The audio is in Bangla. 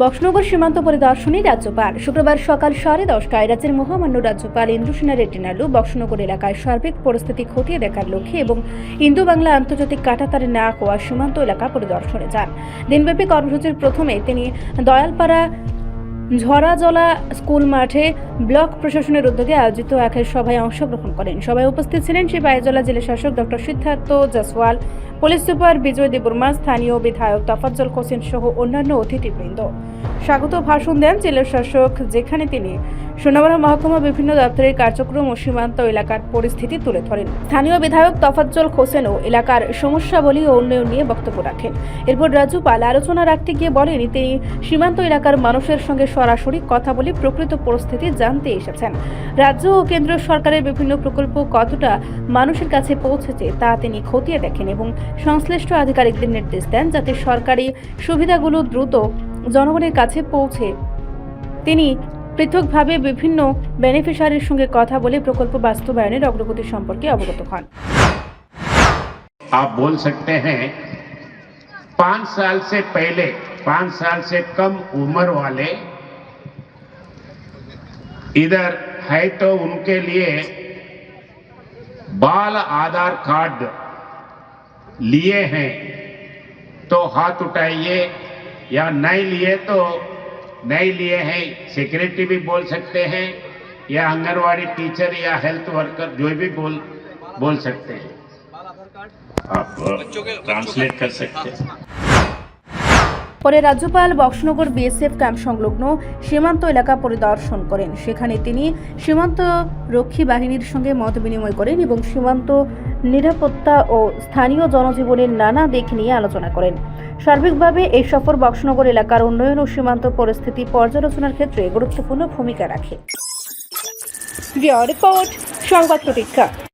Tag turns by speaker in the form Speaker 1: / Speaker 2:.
Speaker 1: বক্সনগর সীমান্ত পরিদর্শনে রাজ্যপাল শুক্রবার সকাল সাড়ে দশটায় রাজ্যের মহামান্য রাজ্যপাল ইন্দ্রসেনা রেড্ডি নাড়ু বক্সনগর এলাকায় সার্বিক পরিস্থিতি খতিয়ে দেখার লক্ষ্যে এবং ইন্দো বাংলা আন্তর্জাতিক কাটাতারে না হওয়া সীমান্ত এলাকা পরিদর্শনে যান। দিনব্যাপী কর্মসূচির প্রথমে তিনি দয়ালপাড়া ঝরাজলা স্কুল মাঠে ব্লক প্রশাসনের উদ্যোগে আয়োজিত এক সভায় অংশগ্রহণ করেন। সভায় উপস্থিত ছিলেন সিপাহীজলা জেলা শাসক doctor Siddharth Jaswal police super Bijoy Debbarma, স্থানীয় বিধায়ক তফাজ্জল হোসেন সহ অন্যান্য অতিথিবৃন্দ। স্বাগত ভাষণ দেন জেলার শাসক, যেখানে তিনি সোনামুড়া মহকুমা বিভিন্ন দপ্তরের কার্যক্রম ও সীমান্ত এলাকার পরিস্থিতি তুলে ধরেন। স্থানীয় বিধায়ক তফাজ্জল হোসেনও এলাকার সমস্যাবলী ও উন্নয়ন নিয়ে বক্তব্য রাখেন। এরপর রাজ্যপাল আলোচনা রাখতে গিয়ে বলেন, তিনি সীমান্ত এলাকার মানুষের সঙ্গে সরাসরি কথা বলে প্রকৃত পরিস্থিতি জানতে এসেছেন। রাজ্য ও কেন্দ্র সরকারের বিভিন্ন প্রকল্প কতটা মানুষের কাছে পৌঁছেছে তা তিনি খতিয়ে দেখেন এবং সংশ্লিষ্ট আধিকারিকদের নির্দেশ দেন যাতে সরকারি সুবিধাগুলো দ্রুত জনগণের কাছে পৌঁছে তিনি পৃথকভাবে বিভিন্ন বেনিফিশিয়ারির সঙ্গে কথা বলে প্রকল্প বাস্তবায়নের অগ্রগতি সম্পর্কে অবগত হন
Speaker 2: आप बोल सकते हैं पांच साल से पहले पांच साल से कम उम्र वाले इधर है तो उनके लिए बाल आधार कार्ड लिए हैं तो हाथ उठाइए या नहीं लिए तो नहीं लिए हैं सेक्रेटरी भी बोल सकते हैं या आंगनवाड़ी टीचर या हेल्थ वर्कर जो भी बोल बोल सकते हैं आप ट्रांसलेट कर सकते हैं
Speaker 1: পরে রাজ্যপাল বক্সনগর বিএসএফ ক্যাম্প সংলগ্ন সীমান্ত এলাকা পরিদর্শন করেন সেখানে তিনি সীমান্ত রক্ষী বাহিনীর সঙ্গে মত বিনিময় করেন এবং সীমান্ত নিরাপত্তা ও স্থানীয় জনজীবনের নানা দিক নিয়ে আলোচনা করেন। সার্বিকভাবে এই সফর বক্সনগর এলাকার উন্নয়ন ও সীমান্ত পরিস্থিতি পর্যালোচনার ক্ষেত্রে গুরুত্বপূর্ণ ভূমিকা রাখে। রিপোর্ট, সংবাদ প্রতীক্ষা।